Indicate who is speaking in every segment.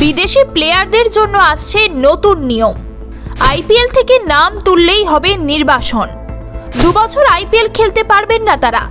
Speaker 1: বিদেশি প্লেয়ারদের জন্য আসছে নতুন নিয়ম। আইপিএল থেকে নাম তুললেই হবে নির্বাসন। দুবছর আইপিএল খেলতে পারবেন না তারা।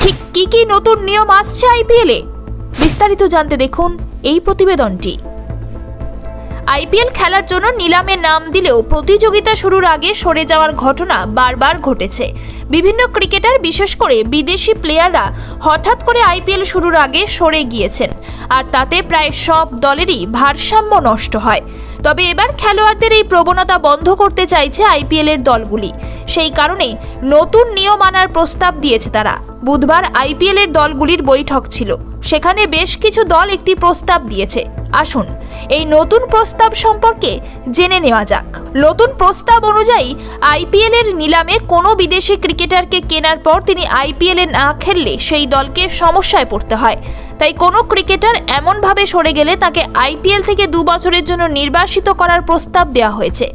Speaker 1: ঠিক কি কি নতুন নিয়ম আসছে আইপিএলে বিস্তারিত জানতে দেখুন এই প্রতিবেদনটি। আইপিএল খেলার জন্য নিলামে নাম দিলেও প্রতিযোগিতা শুরুর আগে সরে যাওয়ার ঘটনা বারবার ঘটেছে। বিভিন্ন ক্রিকেটার, বিশেষ করে বিদেশি প্লেয়াররা হঠাৎ করে আইপিএল শুরুর আগে সরে গিয়েছেন। আর তাতে প্রায় সব দলেরই ভারসাম্য নষ্ট হয়। তবে এবার খেলোয়াড়দের এই প্রবণতা বন্ধ করতে চাইছে আইপিএল এর দলগুলি। সেই কারণে নতুন নিয়ম আনার প্রস্তাব দিয়েছে তারা। বুধবার আইপিএল এর দলগুলির বৈঠক ছিল। সেখানে বেশ কিছু দল একটি প্রস্তাব দিয়েছে। আসুন, এই নতুন প্রস্তাব সম্পর্কে জেনে নেওয়া যাক। নতুন প্রস্তাব অনুযায়ী আইপিএল এর নিলামে কোনো বিদেশি ক্রিকেটারকে কেনার পর তিনি আইপিএল এ না খেললে সেই দলকে সমস্যায় পড়তে হয়। তাই কোনো ক্রিকেটার এমনভাবে সরে গেলে তাকে আইপিএল থেকে দু বছরের জন্য নির্বাসিত করার প্রস্তাব দেওয়া হয়েছে।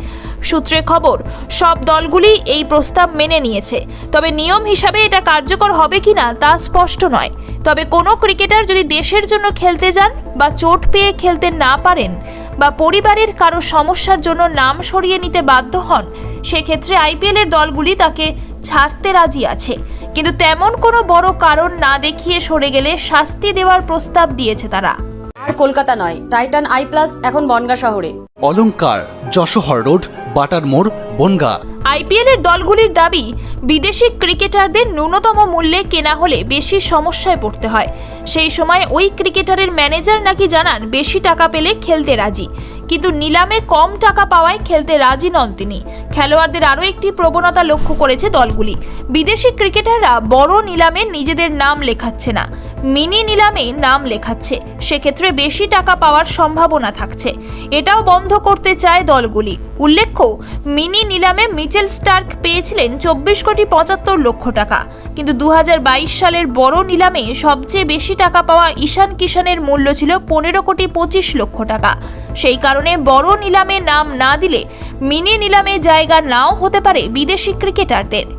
Speaker 1: সূত্রে খবর, সব দলগুলি এই প্রস্তাব মেনে নিয়েছে। তবে নিয়ম হিসাবে এটা কার্যকর হবে কিনা তা স্পষ্ট নয়। তবে কোনো ক্রিকেটার যদি দেশের জন্য খেলতে যান বা চোট পেয়ে খেলতে না পারেন বা পরিবারের কারও সমস্যার জন্য নাম সরিয়ে নিতে বাধ্য হন, সেক্ষেত্রে আইপিএলের দলগুলি তাকে ছাড়তে রাজি আছে। কিন্তু তেমন কোনো বড় কারণ না দেখিয়ে সরে গেলে শাস্তি দেওয়ার প্রস্তাব দিয়েছে তারা।
Speaker 2: কলকাতা নয়। টাইটান আই প্লাস এখন বনগা শহরে।
Speaker 3: অলংকার যশোহর রোড বাটার মোড় বনগা।
Speaker 1: আইপিএল এর দলগুলির দাবি বিদেশি ক্রিকেটারদের ন্যূনতম মূল্যে কেনা হলে বেশি সমস্যায় পড়তে হয়। সেই সময় ওই ক্রিকেটারের ম্যানেজার নাকি জানান বেশি টাকা পেলে খেলতে রাজি। কিন্তু নিলামে কম টাকা পাওয়ায় খেলতে রাজি নন তিনি। খেলোয়াড়দের আরও একটি প্রবণতা লক্ষ্য করেছে দলগুলি। বিদেশি ক্রিকেটাররা বড় নিলামে নিজেদের নাম লেখাচ্ছে না। মিনি নিলামে নাম লেখাচ্ছে। সেক্ষেত্রে বেশি টাকা পাওয়ার সম্ভাবনা থাকছে। এটাও বন্ধ করতে চায় দলগুলি। উল্লেখ্য, মিনি নিলামে মিচেল স্টার্ক পেয়েছিলেন চব্বিশ কোটি পঁচাত্তর লক্ষ টাকা। কিন্তু দু হাজার বাইশ সালের বড় নিলামে সবচেয়ে বেশি টাকা পাওয়া ঈশান কিষানের মূল্য ছিল পনেরো কোটি পঁচিশ লক্ষ টাকা। সেই কারণে বড় নিলামে নাম না দিলে মিনি নিলামে জায়গা নাও হতে পারে বিদেশি ক্রিকেটারদের।